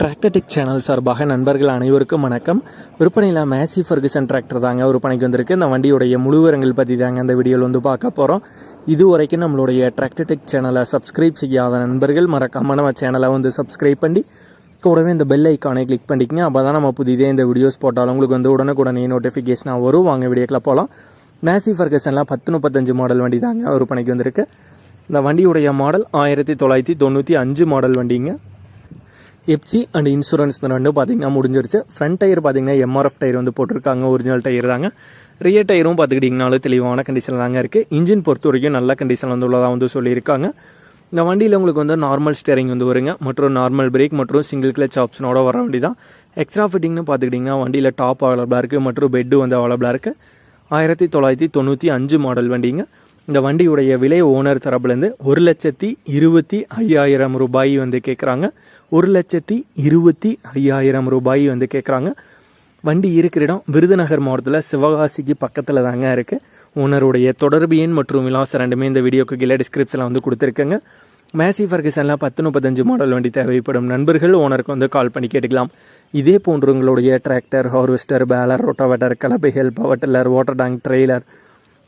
Tractor Tech channel சார்பாக நண்பர்கள் அனைவருக்கும் வணக்கம். விற்பனையில் மேசி ஃபர்குசன் டிராக்டர் தாங்க விற்பனைக்கு வந்திருக்கு. இந்த வண்டியுடைய முழுவிவரங்கள் பற்றி தாங்க இந்த வீடியோவில் வந்து பார்க்க போகிறோம் இது வரைக்கும் நம்மளுடைய டிராக்டர்டெக் சேனலை சப்ஸ்கிரைப் செய்யாத நண்பர்கள் மறக்காம நம்ம சேனலை வந்து சப்ஸ்கிரைப் பண்ணி கூடவே இந்த பெல் ஐக்கானை கிளிக் பண்ணிக்கங்க. அப்போ தான் நம்ம புதிதே இந்த வீடியோஸ் போட்டாலும் உங்களுக்கு வந்து உடனுக்குடனே நோட்டிஃபிகேஷனாக வரும். வாங்க வீடியோக்கில் போகலாம் மேசி ஃபர்கசன்லாம் பத்து முப்பத்தஞ்சு மாடல் வண்டி தாங்க விற்பனைக்கு வந்திருக்கு. இந்த வண்டியுடைய மாடல் ஆயிரத்தி தொள்ளாயிரத்தி தொண்ணூற்றி அஞ்சு மாடல் வண்டிங்க. எப்சி அண்ட் இன்சூரன்ஸ் இந்த ரெண்டும் பார்த்தீங்கன்னா முடிஞ்சிருச்சு. ஃப்ரண்ட் டயர் பார்த்தீங்கன்னா எம்ஆர்எஃப் டயர் வந்து போட்டிருக்காங்க. ஒரிஜினல் டயர் தாங்க. ரியர் டயரும் பார்த்துக்கிட்டிங்கனாலும் தெளிவான கண்டிஷனில் தாங்க இருக்குது இன்ஜின் பொறுத்த வரைக்கும் நல்ல கண்டிஷன் வந்து உள்ளதாக வந்து சொல்லியிருக்காங்க. இந்த வண்டியில் உங்களுக்கு வந்து நார்மல் ஸ்டேரிங் வந்து வருங்க. மற்றும் நார்மல் பிரேக் மற்றும் சிங்கிள் கிளச் ஆப்ஷனோட வர வண்டி தான் எக்ஸ்ட்ரா ஃபிட்டிங்னு பார்த்துக்கிட்டிங்கன்னா வண்டியில் டாப் அவைலபிளாக இருக்குது மற்றும் பெட்டு வந்து அவைலபிளாக இருக்குது ஆயிரத்தி தொள்ளாயிரத்தி தொண்ணூற்றி அஞ்சு மாடல் வண்டிங்க. இந்த வண்டியுடைய விலை ஓனர் தரப்புலேருந்து ஒரு லட்சத்தி இருபத்தி ஐயாயிரம் ரூபாய் வந்து கேட்குறாங்க ஒரு லட்சத்தி இருபத்தி ஐயாயிரம் ரூபாய் வந்து கேட்குறாங்க வண்டி இருக்கிற இடம் விருதுநகர் மாவட்டத்தில் சிவகாசிக்கு பக்கத்தில் தாங்க இருக்குது ஓனருடைய தொடர்பு எண் மற்றும் விலாசம் ரெண்டுமே இந்த வீடியோக்கு கீழே டிஸ்கிரிப்ஷனில் வந்து கொடுத்துருக்கேங்க. மேசி ஃபர்கசனில் பத்து முப்பத்தஞ்சு மாடல் வண்டி தேவைப்படும் நண்பர்கள் ஓனருக்கு வந்து கால் பண்ணி கேட்டுக்கலாம். இதே போன்று உங்களுடைய tractor harvester baler rotavator கலப்பைகள் power tiller water tank trailer